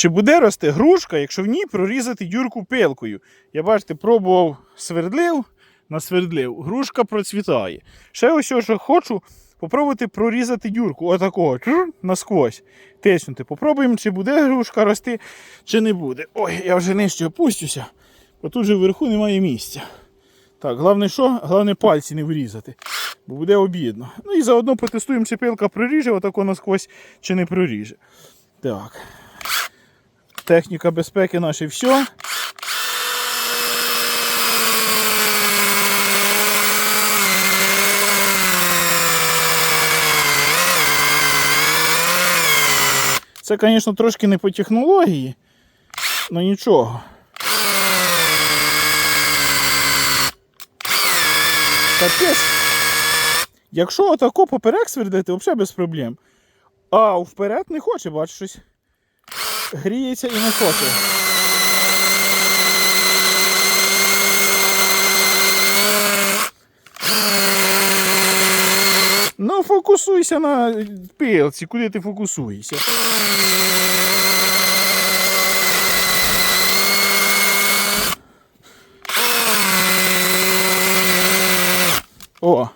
Чи буде рости грушка, якщо в ній прорізати дюрку пилкою? Я бачите, пробував свердлив, насвердлив, грушка процвітає. Ще ось що хочу попробувати прорізати дюрку. Отакого насквозь. Тиснути. Попробуємо, чи буде грушка рости, чи не буде. Ой, я вже нижче опустюся, бо тут вже вверху немає місця. Так, головне що? Головне пальці не врізати, бо буде обідно. Ну і заодно потестуємо, чи пилка проріже, отако насквозь, чи не проріже. Так. Техніка безпеки наша все. Це, звісно, трошки не по технології, але нічого. Капець. Якщо отако поперек свердити, взагалі без проблем. А вперед не хоче, бачиш щось. Гріється і не хоче. Ну, фокусуйся на пилці, куди ти фокусуєшся. О,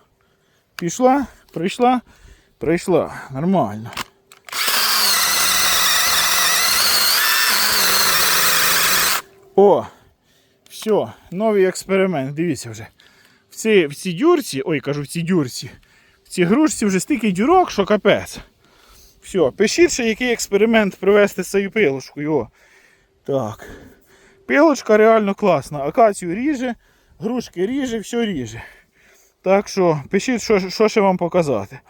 пішла, прийшла, прийшла. Нормально. О, все, новий експеримент. Дивіться вже. В цій, в цій дюрці, ой, кажу, в цій дюрці, в цій грушці вже стільки дюрок, що капець. Все, пишіть ще, який експеримент провести з цією пилочкою. О. Так. Пилочка реально класна. Акацію ріже, грушки ріже, все ріже. Так що пишіть, що, що ще вам показати.